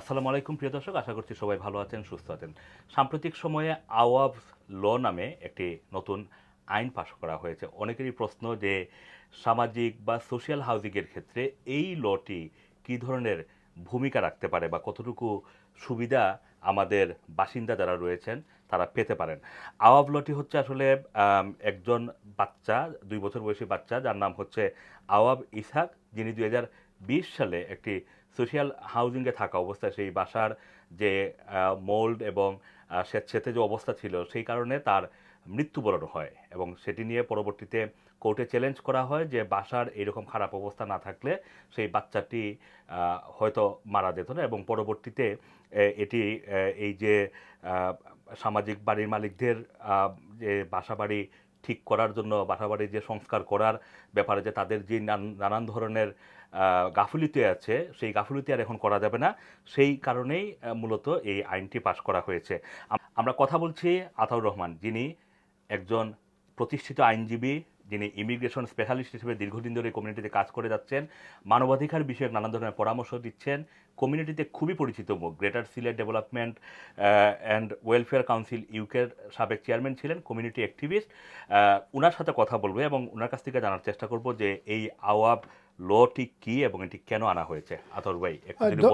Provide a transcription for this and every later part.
আসসালামু আলাইকুম, প্রিয় দর্শক। আশা করছি সবাই ভালো আছেন, সুস্থ আছেন। সাম্প্রতিক সময়ে আওয়াব ল নামে একটি নতুন আইন পাশ করা হয়েছে। অনেকেরই প্রশ্ন যে সামাজিক বা সোশ্যাল হাউজিংয়ের ক্ষেত্রে এই লটি কী ধরনের ভূমিকা রাখতে পারে বা কতটুকু সুবিধা আমাদের বাসিন্দা যারা রয়েছেন, তারা পেতে পারেন? আওয়াব লটি হচ্ছে আসলে একজন বাচ্চা, দুই বছর বয়সী বাচ্চা, যার নাম হচ্ছে আওয়াব ইসাক যিনি দুই সালে একটি সোশ্যাল হাউজিংয়ে থাকা অবস্থায় সেই বাসার যে মোল্ড এবং স্বেচ্ছেতে যে অবস্থা ছিল সেই কারণে তার মৃত্যুবরণ হয় এবং সেটি নিয়ে পরবর্তীতে কোর্টে চ্যালেঞ্জ করা হয় যে বাসার এরকম খারাপ অবস্থা না থাকলে সেই বাচ্চাটি হয়তো মারা যেত না এবং পরবর্তীতে এটি এই যে সামাজিক বাড়ির মালিকদের যে বাসা বাড়ি ঠিক করার জন্য বাসা বাড়ির যে সংস্কার করার ব্যাপারে যে তাদের যে নান- নানান ধরনের গাফিলতি আছে, সেই গাফিলতি আর এখন করা যাবে না। সেই কারণেই মূলত এই আইনটি পাশ করা হয়েছে। আমরা কথা বলছি আতাউর রহমান। যিনি একজন প্রতিষ্ঠিত আইনজীবী, যিনি ইমিগ্রেশন স্পেশালিস্ট হিসেবে দীর্ঘদিন ধরে কমিউনিটিতে কাজ করে যাচ্ছেন, মানবাধিকার বিষয়ক নানান ধরনের পরামর্শ দিচ্ছেন, কমিউনিটিতে খুবই পরিচিত মুখ। Greater Sylhet development and welfare council ইউকের সাবেক চেয়ারম্যান ছিলেন কমিউনিটি অ্যাক্টিভিস্ট ওনার সাথে কথা বলব এবং ওনার কাছ থেকে জানার চেষ্টা করব যে এই আওয়াব লটি কি এবং এটি কেন আনা হয়েছে? আতর ভাই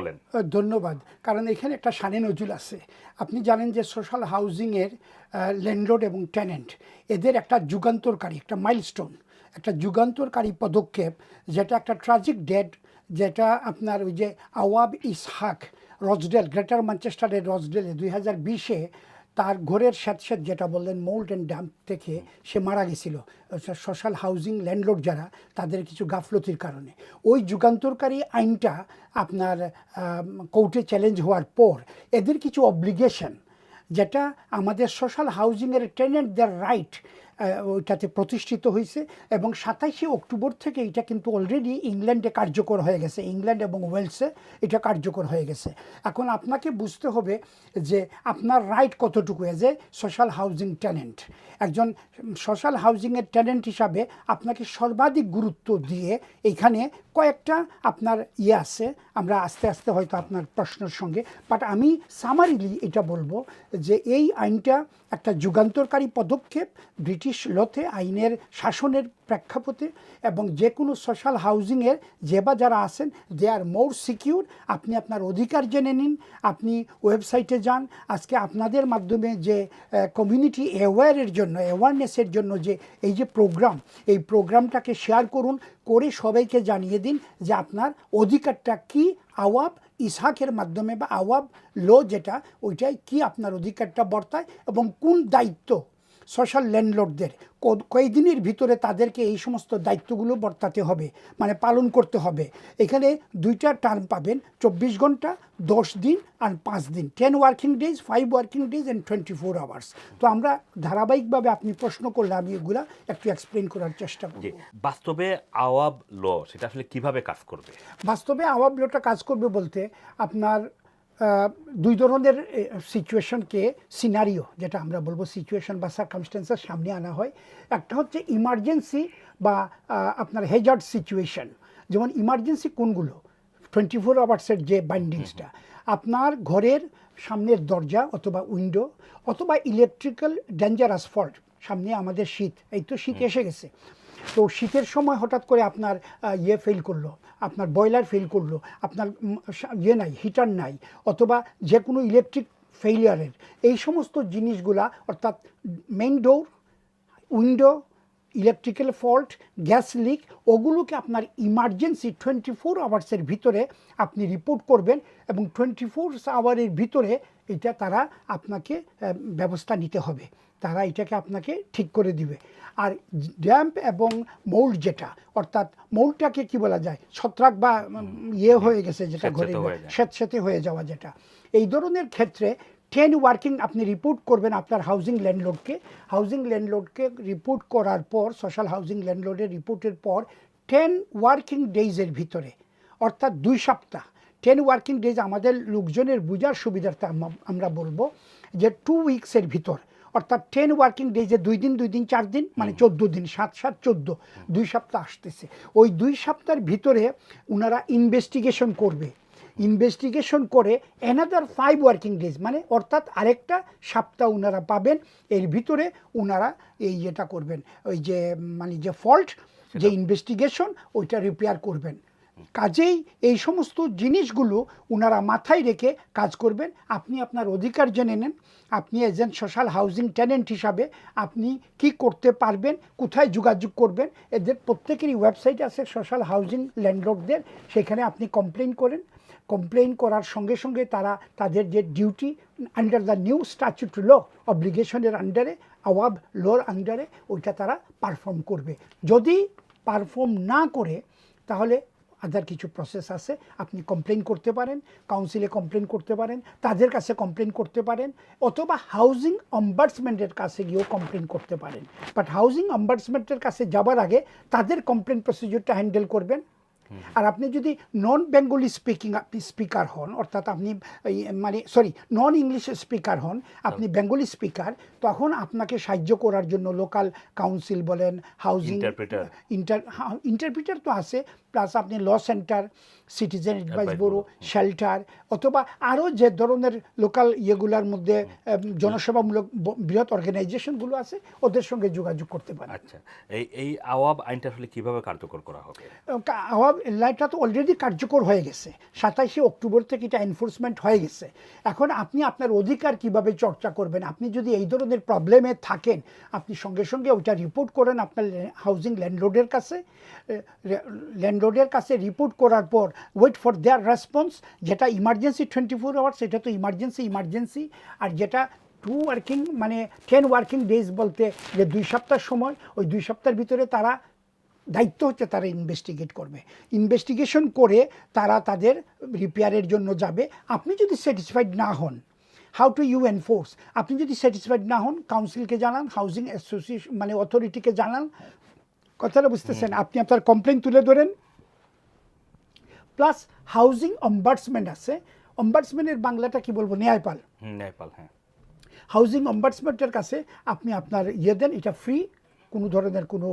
বলেন। ধন্যবাদ। কারণ এখানে একটা সানে নজুল আছে। আপনি জানেন যে সোশ্যাল হাউজিংয়ের ল্যান্ডলর্ড এবং টেনেন্ট এদের একটা যুগান্তরকারী একটা মাইলস্টোন একটা যুগান্তরকারী পদক্ষেপ যেটা একটা ট্রাজিক ডেড যেটা আপনার ওই যে আওয়াব ইসহাক রজডেল গ্রেটার ম্যানচেস্টারের রজডেলে দুই হাজার বিশে তার ঘরের স্যাঁতস্যাঁত যেটা বললেন মোল্ড অ্যান্ড ড্যাম্প থেকে সে মারা গেছিল। সোশ্যাল হাউজিং ল্যান্ডলোড যারা, তাদের কিছু গাফলতির কারণে। ওই যুগান্তরকারী আইনটা আপনার কোর্টে চ্যালেঞ্জ হওয়ার পর এদের কিছু অব্লিগেশন যেটা আমাদের সোশ্যাল হাউজিংয়ের টেনেন্টদের রাইট ওইটাতে প্রতিষ্ঠিত হয়েছে এবং সাতাইশে অক্টোবর থেকে এটা কিন্তু অলরেডি ইংল্যান্ডে কার্যকর হয়ে গেছে। ইংল্যান্ড এবং ওয়েলসে এটা কার্যকর হয়ে গেছে। এখন আপনাকে বুঝতে হবে যে আপনার রাইট কতটুকু as a social housing talent একজন সোশ্যাল হাউজিংয়ের ট্যালেন্ট হিসাবে আপনাকে সর্বাধিক গুরুত্ব দিয়ে এইখানে কয়েকটা আপনার ইয়ে আছে। আমরা আস্তে আস্তে হয়তো আপনার প্রশ্নের সঙ্গে বাট আমি সামারিলি এটা বলব যে এই আইনটা একটা যুগান্তরকারী পদক্ষেপ, ব্রিটিশ লতে আইনের শাসনের প্রেক্ষাপটে এবং যে কোনো সোশ্যাল হাউজিংয়ের যে বা যারা আছেন দে আর মোর সিকিউর আপনি আপনার অধিকার জেনে নিন, আপনি ওয়েবসাইটে যান। আজকে আপনাদের মাধ্যমে যে কমিউনিটি অ্যাওয়ারের জন্য অ্যাওয়ারনেসের জন্য যে, এই যে প্রোগ্রাম এই প্রোগ্রামটাকে শেয়ার করুন, করে সবাইকে জানিয়ে দিন যে আপনার অধিকারটা কি আওয়াব ইসহাকের মাধ্যমে বা আওয়াব ল যেটা, ওইটাই কি আপনার অধিকারটা বর্তায় এবং কোন দায়িত্ব সোশ্যাল ল্যান্ডলর্ডদের কয়েকদিনের ভিতরে তাদেরকে এই সমস্ত দায়িত্বগুলো বর্তাতে হবে মানে পালন করতে হবে। এখানে দুইটা টার্ম পাবেন চব্বিশ ঘণ্টা দশ দিন আর পাঁচ দিন। Ten working days five working days and twenty four hours তো আমরা ধারাবাহিকভাবে আপনি প্রশ্ন করলে আমি এগুলা একটু এক্সপ্লেন করার চেষ্টা করি বাস্তবে আওয়াব ল সেটা আসলে কীভাবে কাজ করবে? বাস্তবে আওয়াব লটা কাজ করবে বলতে আপনার দুই ধরনের সিচুয়েশনকে সিনারিও যেটা আমরা বলব সিচুয়েশন বা সার্কামস্টেন্সের সামনে আনা হয়। একটা হচ্ছে ইমার্জেন্সি বা আপনার হেজার্ড সিচুয়েশন যেমন ইমার্জেন্সি কোনগুলো? টোয়েন্টি ফোর আওয়ার্সের যে বাইন্ডিংসটা আপনার ঘরের সামনের দরজা অথবা উইন্ডো অথবা ইলেকট্রিক্যাল ডেঞ্জারাস ফল্ট সামনে আমাদের শীত এই তো শীত এসে গেছে। তো শীতের সময় হঠাৎ করে আপনার ইয়ে ফেল করল, আপনার বয়লার ফেল করল, আপনার ইয়ে নাই হিটার নাই, অথবা যে কোনো ইলেকট্রিক ফেইলিয়ারের এই সমস্ত জিনিসগুলা, অর্থাৎ main door window electrical fault gas leak ওগুলোকে আপনার ইমার্জেন্সি টোয়েন্টি ফোর আওয়ার্সের ভিতরে আপনি রিপোর্ট করবেন এবং টোয়েন্টি ফোর আওয়ারের ভিতরে এটা তারা আপনাকে ব্যবস্থা নিতে হবে। তারা এটাকে আপনাকে ঠিক করে দিবে। আর ড্যাম্প এবং মৌল্ড যেটা অর্থাৎ মৌলটাকে কি বলা যায়? ছত্রাক বা ইয়ে হয়ে গেছে যেটা ঘরে। স্যাঁতস্যাঁতে হয়ে যাওয়া যেটা। এই ধরনের ক্ষেত্রে টেন ওয়ার্কিং আপনি রিপোর্ট করবেন আপনার হাউজিং ল্যান্ডলোডকে হাউজিং ল্যান্ডলোডকে রিপোর্ট করার পর সোশ্যাল হাউজিং ল্যান্ডলোডের রিপোর্টের পর টেন ওয়ার্কিং ডেইজের ভিতরে অর্থাৎ দুই সপ্তাহ টেন ওয়ার্কিং ডেজ আমাদের লোকজনের বোঝার সুবিধার্থে আমরা বলব যে টু উইকসের ভিতর অর্থাৎ টেন ওয়ার্কিং ডেজে দুই দিন দুই দিন চার দিন মানে চোদ্দ দিন সাত সাত চোদ্দ দুই সপ্তাহ আসতেছে। ওই দুই সপ্তাহের ভিতরে ওনারা ইনভেস্টিগেশন করবে। ইনভেস্টিগেশন করে অ্যানাদার ফাইভ ওয়ার্কিং ডেজ মানে অর্থাৎ আরেকটা সপ্তাহ ওনারা পাবেন এর ভিতরে ওনারা এই যেটা করবেন ওই যে মানে যে ফল্ট যে ইনভেস্টিগেশন ওইটা রিপেয়ার করবেন। কাজেই এই সমস্ত জিনিসগুলো ওনারা মাথায় রেখে কাজ করবেন। আপনি আপনার অধিকার জেনে নেন। আপনি এজেন্ট, সোশ্যাল হাউজিং ট্যালেন্ট হিসাবে আপনি কি করতে পারবেন, কোথায় যোগাযোগ করবেন, এদের প্রত্যেকেরই ওয়েবসাইট আছে সোশ্যাল হাউজিং ল্যান্ডলর্ডদের। সেখানে আপনি কমপ্লেন করেন। কমপ্লেন করার সঙ্গে সঙ্গে তারা তাদের যে duty under the new statute law অব্লিগেশনের আন্ডারে আওয়াব লোর আন্ডারে ওইটা তারা পারফর্ম করবে। যদি পারফর্ম না করে, তাহলে আদার কিছু প্রসেস আছে আপনি কমপ্লেন করতে পারেন কাউন্সিলে কমপ্লেন করতে পারেন তাদের কাছে কমপ্লেন করতে পারেন অথবা হাউজিং অম্বার্সমেন্টের কাছে গিয়েও কমপ্লেন করতে পারেন। বাট হাউজিং অম্বার্সমেন্টের কাছে যাবার আগে তাদের কমপ্লেন প্রসিডিউরটা হ্যান্ডেল করবেন। আর আপনি যদি নন বেঙ্গলি স্পিকিং আপনি স্পিকার হন অর্থাৎ আপনি মানে সরি নন ইংলিশ স্পিকার হন আপনি বেঙ্গলি স্পিকার তখন আপনাকে সাহায্য করার জন্য লোকাল কাউন্সিল বলেন হাউজিং Interpreter. ইন্টার ইন্টারপ্রিটার তো আছে প্লাস আপনি law centre citizen advice bureau shelter অথবা আরও যে ধরনের লোকাল ইয়েগুলোর মধ্যে জনসেবামূলক বৃহৎ অর্গানাইজেশনগুলো আছে ওদের সঙ্গে যোগাযোগ করতে পারেন। আচ্ছা এই এই আওয়াব আইনটা আসলে কীভাবে কার্যকর করা হবে? আওয়াব লাইটটা তো অলরেডি কার্যকর হয়ে গেছে। সাতাশে অক্টোবর থেকে এটা এনফোর্সমেন্ট হয়ে গেছে। এখন আপনি আপনার অধিকার কীভাবে চর্চা করবেন? আপনি যদি এই ধরনের প্রবলেমে থাকেন আপনি সঙ্গে সঙ্গে ওইটা রিপোর্ট করেন আপনার হাউজিং ল্যান্ডলোডের কাছে ল্যান্ডলোডের কাছে রিপোর্ট করার পর ওয়েট ফর দেয়ার রেসপন্স যেটা ইমার্জেন্সি টোয়েন্টি ফোর আওয়ার্স সেটা তো ইমার্জেন্সি ইমার্জেন্সি আর যেটা টু ওয়ার্কিং মানে টেন ওয়ার্কিং ডেজ বলতে যে দুই সপ্তাহ সময় ওই দুই সপ্তাহের ভিতরে তারা দায়িত্ব হচ্ছে তারা ইনভেস্টিগেট করবে। ইনভেস্টিগেশন করে তারা তাদের রিপেয়ারের জন্য যাবে। আপনি যদি স্যাটিসফাইড না হন হাউ টু ইউ এনফোর্স আপনি যদি স্যাটিসফাইড না হন কাউন্সিলকে জানান হাউজিং অ্যাসোসিয়েশন মানে অথরিটিকে জানান কথাটা বুঝতেছেন? আপনি আপনার কমপ্লেন তুলে ধরেন। প্লাস হাউজিং অম্বার্সমেন্ট আছে। অম্বার্সমেন্টের বাংলাটা কি বলব? ন্যায়পাল। ন্যায়পাল হ্যাঁ। হাউজিং অম্বার্সমেন্টের কাছে আপনি আপনার ইয়ে দেন এটা ফ্রি কোনো ধরনের কোনো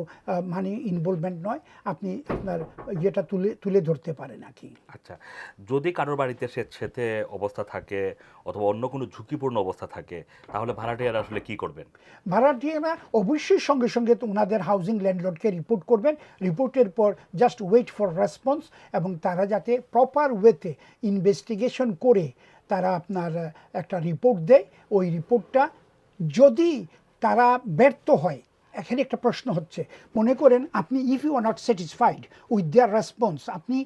মানি ইনভলভমেন্ট নয়। আপনি আপনার ইয়েটা তুলে তুলে ধরতে পারেন আর কি। আচ্ছা যদি কারোর বাড়িতে স্বেচ্ছেতে অবস্থা থাকে অথবা অন্য কোনো ঝুঁকিপূর্ণ অবস্থা থাকে তাহলে ভাড়াটিয়ারা আসলে কি করবেন? ভাড়াটিয়ারা অবশ্যই সঙ্গে সঙ্গে তো ওনাদের হাউজিং ল্যান্ডলর্ডকে রিপোর্ট করবেন। রিপোর্টের পর জাস্ট ওয়েট ফর রেসপন্স এবং তারা যাতে প্রপার ওয়েতে ইনভেস্টিগেশন করে তারা আপনার একটা রিপোর্ট দেয়। ওই রিপোর্টটা যদি তারা ব্যর্থ হয় এখানে একটা প্রশ্ন হচ্ছে। মনে করেন আপনি if you are not satisfied with their response আপনি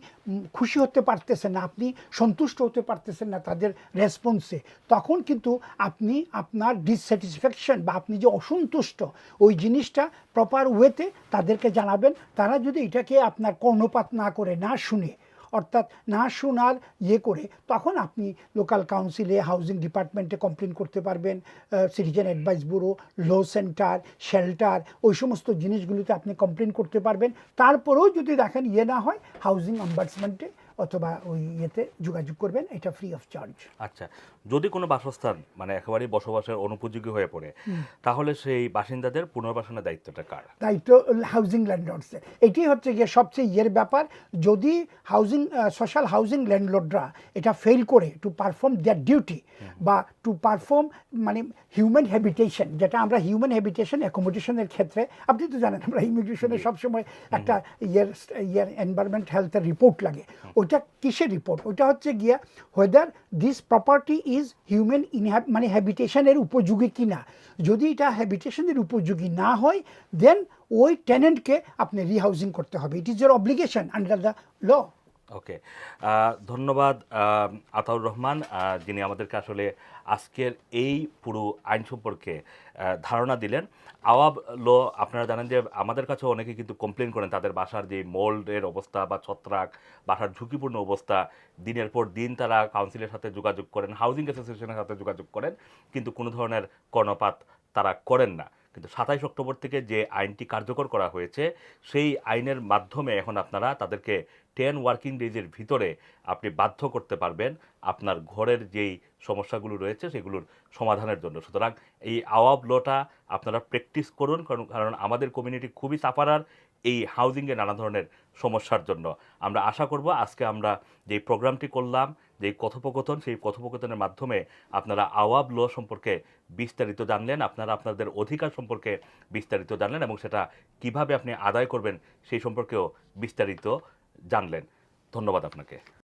খুশি হতে পারতেছেন না, আপনি সন্তুষ্ট হতে পারতেছেন না তাদের রেসপন্সে তখন কিন্তু আপনি আপনার ডিসস্যাটিসফ্যাকশন বা আপনি যে অসন্তুষ্ট ওই জিনিসটা প্রপার ওয়েতে তাদেরকে জানাবেন। তারা যদি এটাকে আপনার কর্ণপাত না করে, না শুনে অর্থাৎ না শোনার ইয়ে করে তখন আপনি লোকাল কাউন্সিলে হাউজিং ডিপার্টমেন্টে কমপ্লেন করতে পারবেন citizen advice bureau law centre shelter ওই সমস্ত জিনিসগুলিতে আপনি কমপ্লেন করতে পারবেন। তারপরেও যদি দেখেন ইয়ে না হয় হাউজিং অম্বার্সমেন্টে অথবা ওই ইয়েতে যোগাযোগ করবেন এটা ফ্রি অফ চার্জ আচ্ছা যদি কোনো বাসস্থান মানে একেবারেই বসবাসের অনুপযোগী হয়ে পড়ে তাহলে সেই বাসিন্দাদের পুনর্বাসনের দায়িত্বটা কার? দায়িত্ব হাউজিং ল্যান্ডলর্ডসের এটি হচ্ছে গিয়ে সবচেয়ে ইয়ের ব্যাপার যদি হাউজিং সোশ্যাল হাউজিং ল্যান্ডলর্ডরা এটা ফেল করে টু পারফর্ম দেয়ার ডিউটি বা টু পারফর্ম মানে হিউম্যান হ্যাবিটেশন যেটা আমরা হিউম্যান হ্যাবিটেশন অ্যাকোমোডেশনের ক্ষেত্রে আপনি তো জানেন আমরা ইমিগ্রেশনে সবসময় একটা ইয়ের ইয়ের এনভায়রনমেন্ট হেলথের রিপোর্ট লাগে। ওইটা কিসের রিপোর্ট ওইটা হচ্ছে গিয়া whether this property is human ইনহ্যাব মানে হ্যাবিটেশনের উপযোগী কি না যদি এটা হ্যাবিটেশনের উপযোগী না হয় দেন ওই টেনেন্টকে আপনি রিহাউজিং করতে হবে। It is their obligation under the law okay. ধন্যবাদ আতাউর রহমান যিনি আমাদেরকে আসলে আজকের এই পুরো আইন সম্পর্কে ধারণা দিলেন। আওয়াব ল, আপনারা জানেন যে আমাদের কাছে অনেকে কিন্তু কমপ্লেন করেন তাদের বাসার যে মোল্ডের অবস্থা বা ছত্রাক, বাসার ঝুঁকিপূর্ণ অবস্থা, দিনের পর দিন তারা কাউন্সিলের সাথে যোগাযোগ করেন হাউজিং অ্যাসোসিয়েশনের সাথে যোগাযোগ করেন, কিন্তু কোনো ধরনের কর্ণপাত তারা করেন না। কিন্তু সাতাইশ অক্টোবর থেকে যে আইনটি কার্যকর করা হয়েছে, সেই আইনের মাধ্যমে এখন আপনারা তাদেরকে টেন ওয়ার্কিং ডেজের ভিতরে আপনি বাধ্য করতে পারবেন আপনার ঘরের যেই সমস্যাগুলো রয়েছে সেগুলোর সমাধানের জন্য। সুতরাং এই আওয়াব লটা আপনারা প্র্যাকটিস করুন, কারণ কারণ আমাদের কমিউনিটি খুবই সাফারার এই হাউজিংয়ে নানা ধরনের সমস্যার জন্য। আমরা আশা করব আজকে আমরা যে প্রোগ্রামটি করলাম যে কথোপকথন, সেই কথোপকথনের মাধ্যমে আপনারা আওয়াব ল সম্পর্কে বিস্তারিত জানলেন, আপনারা আপনাদের অধিকার সম্পর্কে বিস্তারিত জানলেন এবং সেটা কীভাবে আপনি আদায় করবেন সেই সম্পর্কেও বিস্তারিত জানলেন। ধন্যবাদ আপনাকে।